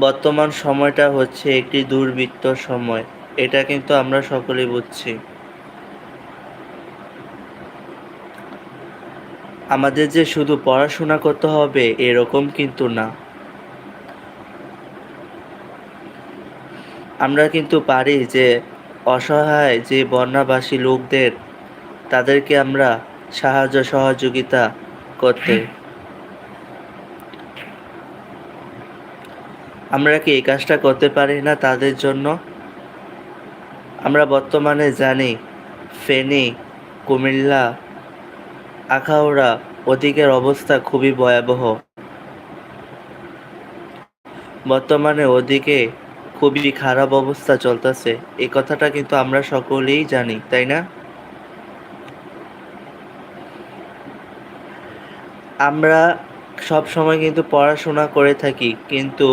বর্তমান সময়টা হচ্ছে একটি দুর্বৃত্ত সময়। এটা কিন্তু আমরা সকলেই বুঝছি। আমাদের যে শুধু পড়াশোনা করতে হবে, এরকম কিন্তু না। আমরা কিন্তু পারি যে অসহায় যে বন্যাবাসী লোকদের, তাদেরকে আমরা সাহায্য সহযোগিতা করতে। আমরা কি এই কাজটা করতে পারি না তাদের জন্য? আমরা বর্তমানে জানি, ফেনী, কুমিল্লা, আখাউড়া ওদিকের অবস্থা খুবই ভয়াবহ। বর্তমানে ওদিকে খুবই খারাপ অবস্থা চলতেছে। এই কথাটা কিন্তু আমরা সকলেই জানি, তাই না? আমরা সব সময় কিন্তু পড়াশোনা করে থাকি, কিন্তু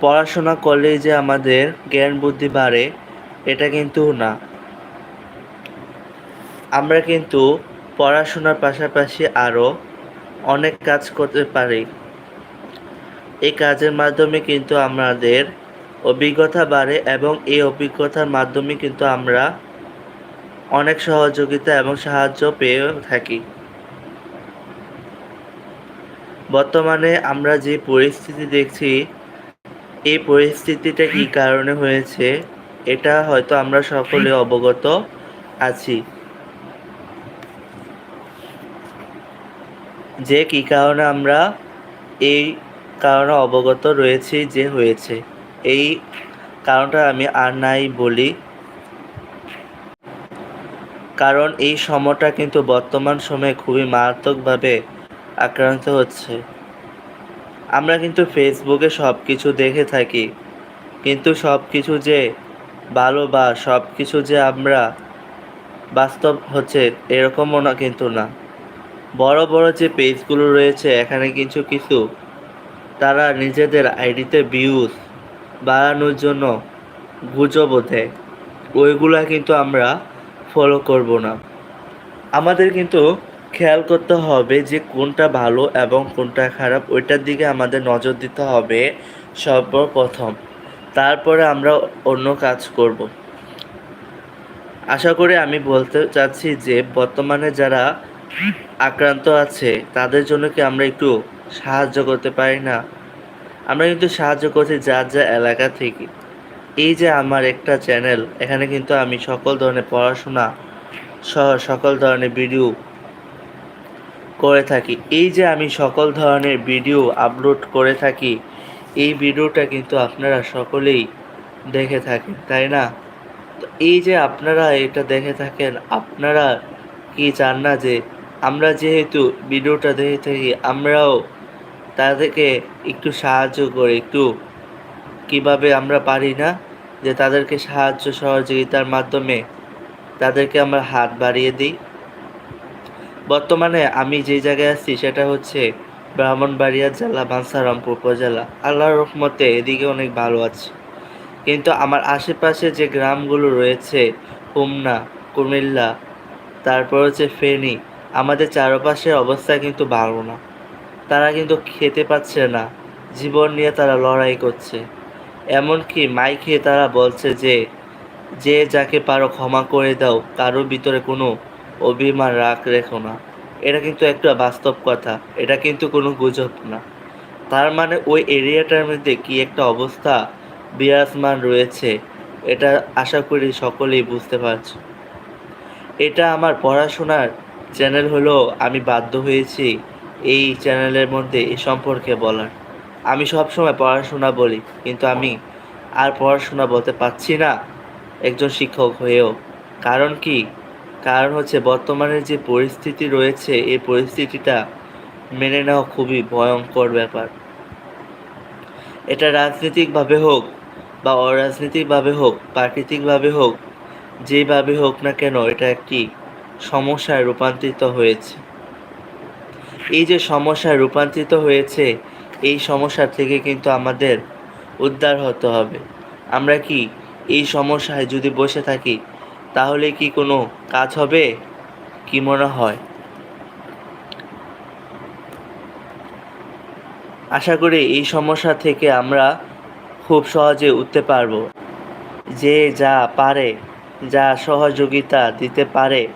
পড়াশোনা করলেই যে আমাদের জ্ঞান বুদ্ধি বাড়ে, এটা কিন্তু না। আমরা কিন্তু পড়াশোনার পাশাপাশি আরও অনেক কাজ করতে পারি। এই কাজের মাধ্যমে কিন্তু আমাদের অভিজ্ঞতা বাড়ে এবং এই অভিজ্ঞতার মাধ্যমে কিন্তু আমরা অনেক সহযোগিতা এবং সাহায্য পেয়ে থাকি। বর্তমানে আমরা যে পরিস্থিতি দেখছি এই পরিস্থিতিটা কী কারণে হয়েছে? এটা হয়তো আমরা সকলে অবগত আছি। যে কী কারণে আমরা এই কারণে অবগত রয়েছি যে হয়েছে। এই কারণটা আমি আর নাই বলি। কারণ এই সময়টা কিন্তু বর্তমান সময়ে খুবই মারাত্মকভাবে আক্রান্ত হচ্ছে। আমরা কিন্তু ফেসবুকে সব কিছু দেখে থাকি। কিন্তু সব কিছু যে ভালো বা সব কিছু যে আমরা বাস্তব হচ্ছে এরকমও না কিন্তু না। বড় বড় যে পেজগুলো রয়েছে, এখানে কিছু কিছু তারা নিজেদের আইডিতে ভিউজ বাড়ানোর জন্য গুজব দেয়। ওইগুলা কিন্তু আমরা ফলো করব না। আমাদের কিন্তু খেয়াল করতে হবে যে কোনটা ভালো এবং কোনটা খারাপ, ওইটার দিকে আমাদের নজর দিতে হবে সর্বপ্রথম। তারপরে আমরা অন্য কাজ করব। আশা করি আমি বলতে চাচ্ছি যে বর্তমানে যারা আক্রান্ত আছে, তাদের জন্য কি আমরা একটু সাহায্য করতে পারি না? আমরা কিন্তু সাহায্য করছি যার যা এলাকা থেকে। এই যে আমার একটা চ্যানেল এখানে কিন্তু আমি সকল ধরনের পড়াশোনা সহ সকল ধরনের ভিডিও করে থাকি। এই যে আমি সকল ধরনের ভিডিও আপলোড করে থাকি, এই ভিডিওটা কিন্তু আপনারা সকলেই দেখে থাকেন, তাই না? তো এই যে আপনারা এটা দেখে থাকেন, আপনারা কি চান না যে আমরা যেহেতু ভিডিওটা দেখে থাকি, আমরাও তাদেরকে একটু সাহায্য করে, একটু কীভাবে আমরা পারি না যে তাদেরকে সাহায্য সহযোগিতার মাধ্যমে তাদেরকে আমরা হাত বাড়িয়ে দিই? বর্তমানে আমি যে জায়গায় আছি সেটা হচ্ছে ব্রাহ্মণবাড়িয়া জেলা বাঞ্ছারামপুর উপজেলা। আল্লাহর রহমতে এদিকে অনেক ভালো আছে। কিন্তু আমার আশেপাশে যে গ্রামগুলো রয়েছে, হোমনা, কুমিল্লা, তারপর হচ্ছে ফেনী, আমাদের চারপাশের অবস্থা কিন্তু ভালো না। তারা কিন্তু খেতে পাচ্ছে না। জীবন নিয়ে তারা লড়াই করছে। এমনকি মাইকে তারা বলছে যে যে যাকে পারো ক্ষমা করে দাও, কারোর ভিতরে কোনো অভিমান রাগ রেখো না। এটা কিন্তু একটা বাস্তব কথা, এটা কিন্তু কোনো গুজব না। তার মানে ওই এরিয়াটার মধ্যে কি একটা অবস্থা বিরাজমান রয়েছে, এটা আশা করি সকলেই বুঝতে পারছ। এটা আমার পড়াশোনার চ্যানেল হলো আমি বাধ্য হয়েছি এই চ্যানেলের মধ্যে এ সম্পর্কে বলার। আমি সবসময় পড়াশোনা বলি, কিন্তু আমি আর পড়াশোনা বলতে পারছি না একজন শিক্ষক হয়েও। কারণ কি? কারণ হচ্ছে বর্তমানে যে পরিস্থিতি রয়েছে, এই পরিস্থিতিটা মেনে নেওয়া খুবই ভয়ঙ্কর ব্যাপার। এটা রাজনৈতিকভাবে হোক বা অরাজনৈতিকভাবে হোক, প্রাকৃতিকভাবে হোক, যেভাবে হোক না কেন এটা একটি সমস্যায় রূপান্তরিত হয়েছে। এই যে সমস্যায় রূপান্তরিত হয়েছে, এই সমস্যা থেকে কিন্তু আমাদের উদ্ধার হতে হবে। আমরা কি এই সমস্যায় যদি বসে থাকি তাহলে কি কোনো কাজ হবে? কি মনে হয়? আশা করি এই সমস্যা থেকে আমরা খুব সহজে উঠতে পারব। যে যা পারে, যা সহযোগিতা দিতে পারে,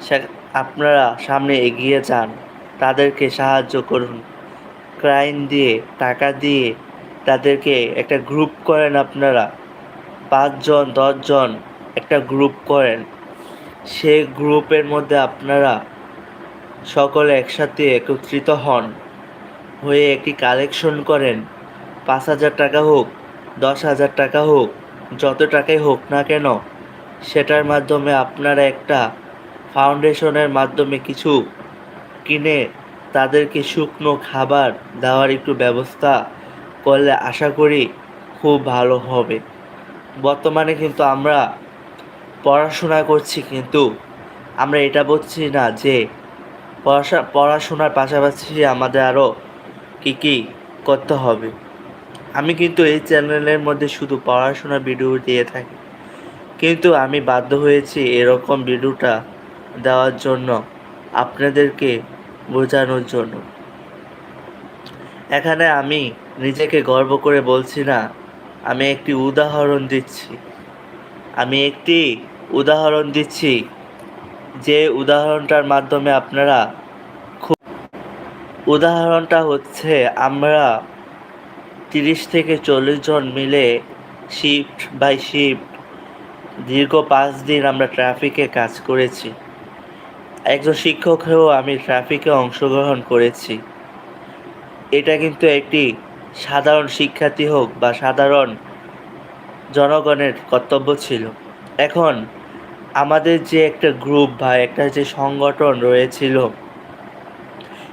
সে আপনারা সামনে এগিয়ে যান। তাদেরকে সাহায্য করুন। ক্রাইম দিয়ে, টাকা দিয়ে তাদেরকে একটা গ্রুপ করেন আপনারা। পাঁচজন, দশজন একটা গ্রুপ করেন, সেই গ্রুপের মধ্যে আপনারা সকলে একসাথে একত্রিত হন, হয়ে একটি কালেকশন করেন। পাঁচ হাজার টাকা হোক, দশ হাজার টাকা হোক, যত টাকাই হোক না কেন, সেটার মাধ্যমে আপনারা একটা ফাউন্ডেশনের মাধ্যমে কিছু কিনে তাদেরকে শুকনো খাবার দেওয়ার একটু ব্যবস্থা করলে আশা করি খুব ভালো হবে। বর্তমানে কিন্তু আমরা পড়াশোনা করছি কিন্তু আমরা এটা বলছি না যে পড়াশা, পড়াশোনার পাশাপাশি আমাদের আরও কী কী করতে হবে। আমি কিন্তু এই চ্যানেলের মধ্যে শুধু পড়াশোনার ভিডিও দিয়ে থাকি। কিন্তু আমি বাধ্য হয়েছি এরকম ভিডিওটা দেওয়ার জন্য আপনাদেরকে বোঝানোর জন্য। এখানে আমি নিজেকে গর্ব করে বলছি না, আমি একটি উদাহরণ দিচ্ছি। আমি একটি উদাহরণ দিচ্ছি। যে উদাহরণটার মাধ্যমে আপনারা খুব উদাহরণটা হচ্ছে আমরা তিরিশ থেকে চল্লিশ জন মিলে শিফট বাই শিফট দীর্ঘ পাঁচ দিন আমরা ট্রাফিকে কাজ করেছি। একজন শিক্ষক হয়েও আমি ট্রাফিকে অংশগ্রহণ করেছি। এটা কিন্তু একটি সাধারণ শিক্ষার্থী হোক বা সাধারণ জনগণের কর্তব্য ছিল। এখন আমাদের যে একটা গ্রুপ বা একটা যে সংগঠন রয়েছিল,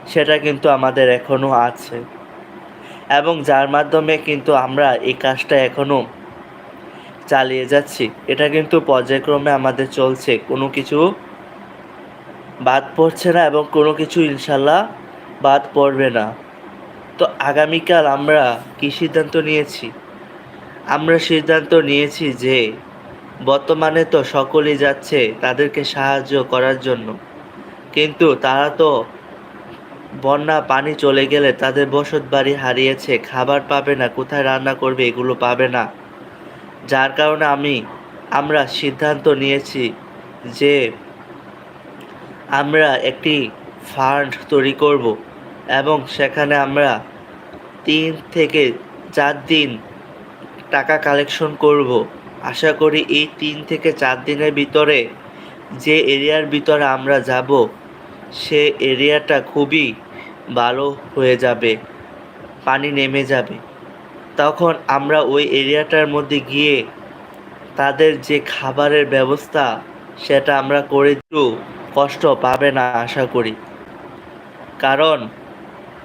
সেটা কিন্তু আমাদের এখনও আছে। এবং যার মাধ্যমে কিন্তু আমরা এই কাজটা এখনও চালিয়ে যাচ্ছি। এটা কিন্তু পর্যায়ক্রমে আমাদের চলছে। কোনো কিছু বাদ পড়ছে না এবং কোনো কিছু ইনশাল্লাহ বাদ পড়বে না। তো আগামীকাল আমরা কী সিদ্ধান্ত নিয়েছি? আমরা সিদ্ধান্ত নিয়েছি যে বর্তমানে তো সকলেই যাচ্ছে তাদেরকে সাহায্য করার জন্য। কিন্তু তারা তো বন্যা পানি চলে গেলে তাদের বসত বাড়ি হারিয়েছে, খাবার পাবে না, কোথায় রান্না করবে এগুলো পাবে না। যার কারণে আমি, আমরা সিদ্ধান্ত নিয়েছি যে আমরা একটি ফান্ড তৈরি করব এবং সেখানে আমরা তিন থেকে চার দিন টাকা কালেকশন করব। আশা করি এই তিন থেকে চার দিনের ভিতরে যে এরিয়ার ভিতরে আমরা যাব, সে এরিয়াটা খুবই ভালো হয়ে যাবে, পানি নেমে যাবে। তখন আমরা ওই এরিয়াটার মধ্যে গিয়ে তাদের যে খাবারের ব্যবস্থা, সেটা আমরা করে একটু কষ্ট পাবে না আশা করি। কারণ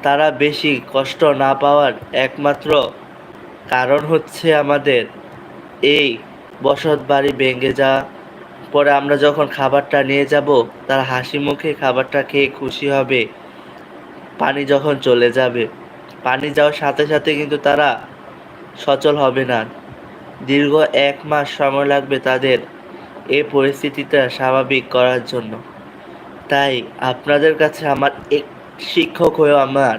তারা বেশি কষ্ট না পাওয়ার একমাত্র কারণ হচ্ছে আমাদের এই বসত বাড়ি ভেঙে যা পরে আমরা যখন খাবারটা নিয়ে যাব, তারা হাসি মুখে খাবারটা খেয়ে খুশি হবে। পানি যখন চলে যাবে, পানি যাওয়ার সাথে সাথে কিন্তু তারা সচল হবে না। দীর্ঘ এক মাস সময় লাগবে তাদের এই পরিস্থিতিটা স্বাভাবিক করার জন্য। তাই আপনাদের কাছে আমার এক শিক্ষক হয়েও আমার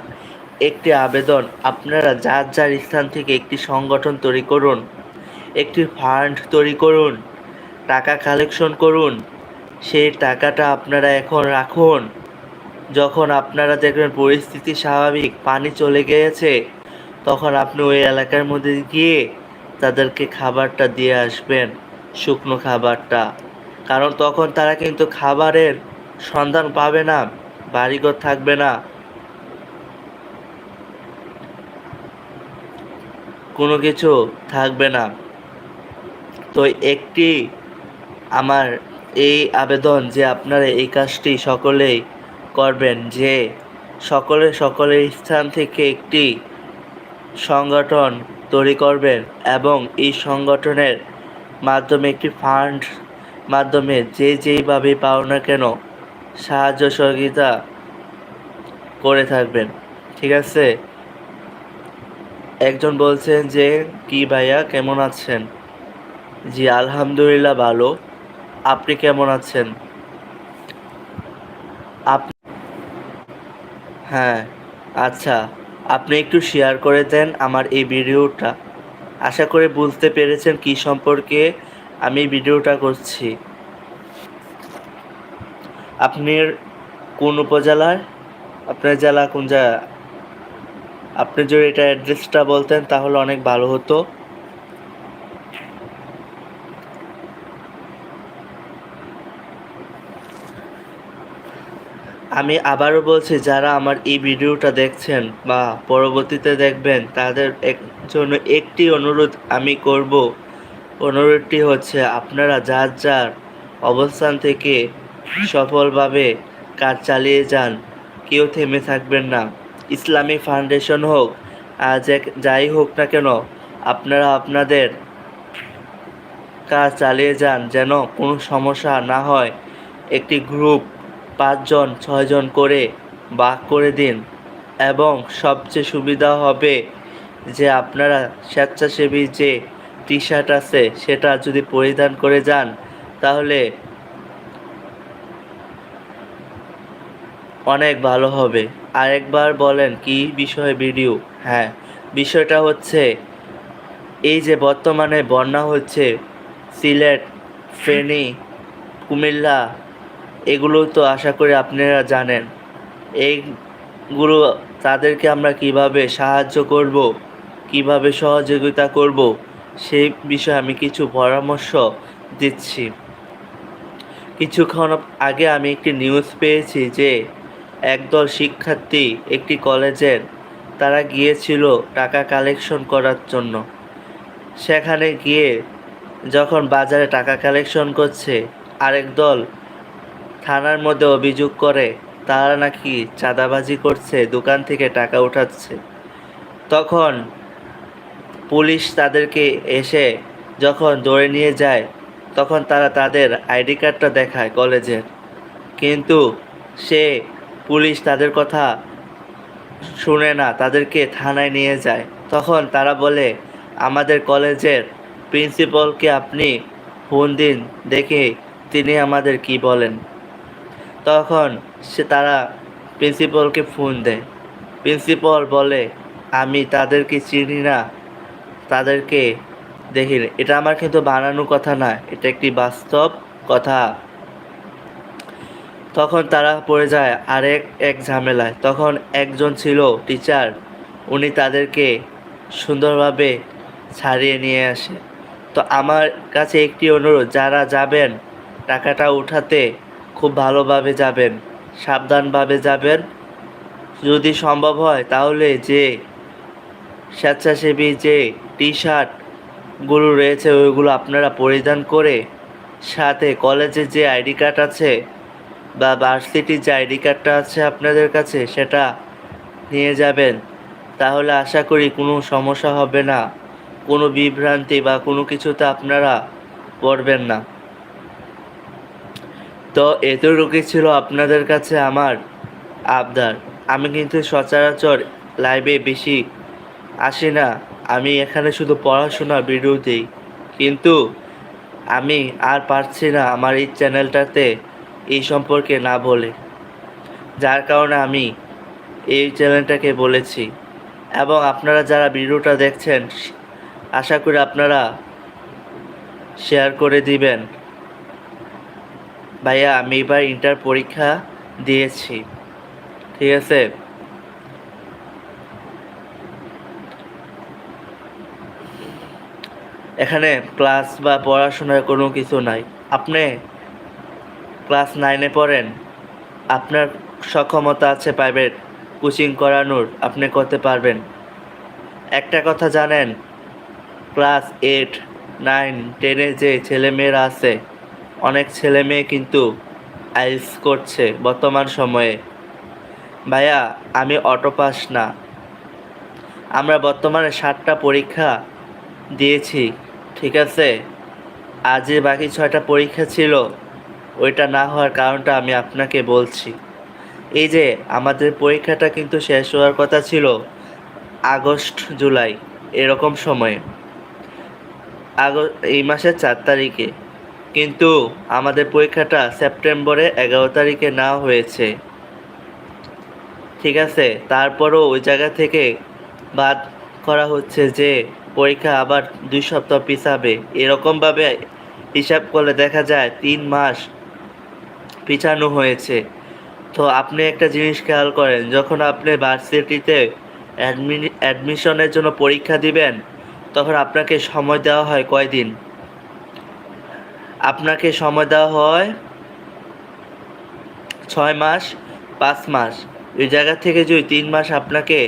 একটি আবেদন, আপনারা যার যার স্থান থেকে একটি সংগঠন তৈরি করুন, একটি ফান্ড তৈরি করুন, টাকা কালেকশন করুন, সেই টাকাটা আপনারা এখন রাখুন। যখন আপনারা দেখবেন পরিস্থিতি স্বাভাবিক, পানি চলে গিয়েছে, তখন আপনি ওই এলাকার মধ্যে গিয়ে তাদেরকে খাবারটা দিয়ে আসবেন, শুকনো খাবারটা। কারণ তখন তারা কিন্তু খাবারের সন্ধান পাবে না, বাড়িঘর থাকবে না। কোনো কিছু থাকবে না। তো একটি আমার এই আবেদন যে আপনারা এই কাজটি সকলেই করবেন, যে সকলে সকলের স্থান থেকে একটি সংগঠন তৈরি করবেন এবং এই সংগঠনের মাধ্যমে একটি ফান্ড মাধ্যমে যে যেইভাবে পাও না কেন সাহায্য সহযোগিতা করে থাকবেন। ঠিক আছে? একজন বলছেন যে, কি ভাইয়া, কেমন আছেন? জি, আলহামদুলিল্লাহ ভালো। আপনি কেমন আছেন? আপ হ্যাঁ আচ্ছা আপনি একটু শেয়ার করে দেন আমার এই ভিডিওটা। আশা করে বুঝতে পেরেছেন কি সম্পর্কে আমি ভিডিওটা করছি। আপনার কোন উপজেলার আপনার জেলা কোন জায়গা আপনি যদি এটা অ্যাড্রেসটা বলতেন, তাহলে অনেক ভালো হতো। আমি আবারও বলছি, যারা আমার এই ভিডিওটা দেখছেন বা পরবর্তীতে দেখবেন, তাদের এক, জন্য একটি অনুরোধ আমি করব। অনুরোধটি হচ্ছে, আপনারা যার যার অবস্থান থেকে সফলভাবে কাজ চালিয়ে যান, কেউ থেমে থাকবেন না। ইসলামী ফাউন্ডেশন হোক যে যাই হোক না কেন, আপনারা আপনাদের কাজ চালিয়ে যান যেন কোনো সমস্যা না হয়। একটি গ্রুপ পাঁচজন, ছয়জন করে ভাগ করে দিন এবং সবচেয়ে সুবিধা হবে যে আপনারা স্বেচ্ছাসেবী যে টি শার্ট আছে সেটা যদি পরিধান করে যান, তাহলে অনেক ভালো হবে। আরেকবার বলেন, কি বিষয়ে ভিডিও? হ্যাঁ বিষয়টা হচ্ছে, এই যে বর্তমানে বন্যা হচ্ছে, সিলেট, ফেনী, কুমিল্লা, এগুলো তো আশা করি আপনারা জানেন। এইগুলো তাদেরকে আমরা কীভাবে সাহায্য করব, কীভাবে সহযোগিতা করব, সেই বিষয়ে আমি কিছু পরামর্শ দিচ্ছি। কিছুক্ষণ আগে আমি একটি নিউজ পেয়েছি যে একদল শিক্ষার্থী একটি কলেজের, তারা গিয়েছিল টাকা কালেকশন করার জন্য। সেখানে গিয়ে যখন বাজারে টাকা কালেকশন করছে, আরেক দল থানার মধ্যে অভিযোগ করে, তারা নাকি চাঁদাবাজি করছে, দোকান থেকে টাকা উঠাচ্ছে। তখন পুলিশ তাদেরকে এসে যখন ধরে নিয়ে যায়, তখন তারা তাদের আইডি কার্ডটা দেখায় কলেজের। কিন্তু সে পুলিশ তাদের কথা শুনে না, তাদেরকে থানায় নিয়ে যায়। তখন তারা বলে, আমাদের কলেজের প্রিন্সিপালকে আপনি ফোন দিন, দেখে তিনি আমাদের কি বলেন। তখন সে তারা প্রিন্সিপালকে ফোন দেয়। প্রিন্সিপাল বলে, আমি তাদেরকে চিনি না, তাদেরকে দেখি এটা আমার কিন্তু বানানো কথা না, এটা একটি বাস্তব কথা। তখন তারা পড়ে যায় আরেক, এক ঝামেলায়। তখন একজন ছিল টিচার উনি তাদেরকে সুন্দরভাবে ছাড়িয়ে নিয়ে আসে। তো আমার কাছে একটি অনুরোধ, যারা যাবেন, টাকাটা উঠাতে খুব ভালোভাবে যাবেন, সাবধানভাবে যাবেন। যদি সম্ভব হয়, তাহলে যে স্বেচ্ছাসেবী যে টি শার্টগুলো রয়েছে, ওইগুলো আপনারা পরিধান করে সাথে কলেজের যে আইডি কার্ড আছে বা ভার্সিটির যে আইডি কার্ডটা আছে আপনাদের কাছে, সেটা নিয়ে যাবেন। তাহলে আশা করি কোনো সমস্যা হবে না। কোনো বিভ্রান্তি বা কোনো কিছুতে আপনারা পড়বেন না। তো এতটুকুই ছিল আপনাদের কাছে আমার আবদার। আমি কিন্তু সচরাচর লাইভে বেশি আসি না। আমি এখানে শুধু পড়াশোনা ভিডিও দিই। কিন্তু আমি আর পারছি না আমার এই চ্যানেলটাতে এই সম্পর্কে না বলে। যার কারণে আমি এই চ্যানেলটাকে বলেছি। এবং আপনারা যারা ভিডিওটা দেখছেন, আশা করি আপনারা শেয়ার করে দিবেন। ভাইয়া, আমি এবার ইন্টার পরীক্ষা দিয়েছি। ঠিক আছে? এখানে ক্লাস বা পড়াশোনার কোনো কিছু নাই। আপনি ক্লাস নাইনে পড়েন, আপনার সক্ষমতা আছে প্রাইভেট কোচিং করানোর, আপনি করতে পারবেন। একটা কথা জানেন, ক্লাস এইট, নাইন, টেনে যে ছেলেমেয়েরা আছে, অনেক ছেলে মেয়ে কিন্তু আইস করছে বর্তমান সময়ে। ভাইয়া, আমি অটো পাস না। আমরা বর্তমানে সাতটা পরীক্ষা দিয়েছি, ঠিক আছে? আজ বাকি ছয়টা পরীক্ষা ছিল। ওইটা না হওয়ার কারণটা আমি আপনাকে বলছি। এই যে, আমাদের পরীক্ষাটা কিন্তু শেষ হওয়ার কথা ছিল আগস্ট, জুলাই, এরকম সময়ে। আগস্ট এই মাসের চার তারিখে। কিন্তু আমাদের পরীক্ষাটা সেপ্টেম্বরে এগারো তারিখে নেওয়া হয়েছে। ঠিক আছে? তারপরও ওই জায়গা থেকে বাদ করা হচ্ছে যে, পরীক্ষা আবার দুই সপ্তাহ পিছাবে। এরকমভাবে হিসাব করলে দেখা যায় তিন মাস পিছানো হয়েছে। তো আপনি একটা জিনিস খেয়াল করেন, যখন আপনি ভার্সিটিতে অ্যাডমিশনের জন্য পরীক্ষা দিবেন, তখন আপনাকে সময় দেওয়া হয় কয়দিন? আপনাকে সময় দেওয়া হয় ছয় মাস, পাঁচ মাস। এই জায়গা থেকে যদি তিন মাস আপনাকে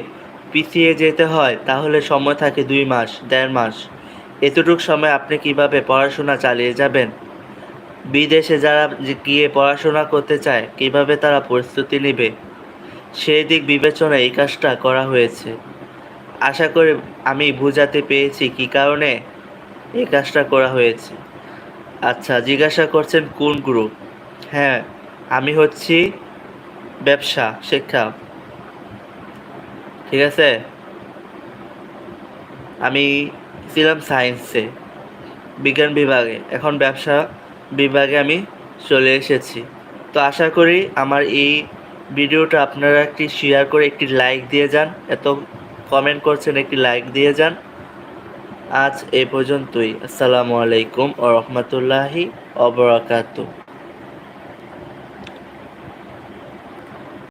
পিছিয়ে যেতে হয়, তাহলে সময় থাকে দুই মাস, দেড় মাস। এতটুক সময় আপনি কীভাবে পড়াশোনা চালিয়ে যাবেন? বিদেশে যারা গিয়ে পড়াশোনা করতে চায়, কীভাবে তারা প্রস্তুতি নেবে? সেই দিক বিবেচনায় এই কাজটা করা হয়েছে। আশা করি আমি বুঝাতে পেরেছি কী কারণে এই কাজটা করা হয়েছে। আচ্ছা জিজ্ঞাসা করছেন কোন গ্রুপ হ্যাঁ আমি হচ্ছি ব্যবসা, শিক্ষা। ঠিক আছে? আমি ছিলাম সায়েন্সে বিজ্ঞান বিভাগে। এখন ব্যবসা বিভাগে আমি চলে এসেছি। তো আশা করি আমার এই ভিডিওটা আপনারা একটি শেয়ার করে একটি লাইক দিয়ে যান, এত কমেন্ট করছেন একটি লাইক দিয়ে যান। আজ এ পর্যন্তই। আসসালামু আলাইকুম ও রহমতুল্লাহি অবরাকাতু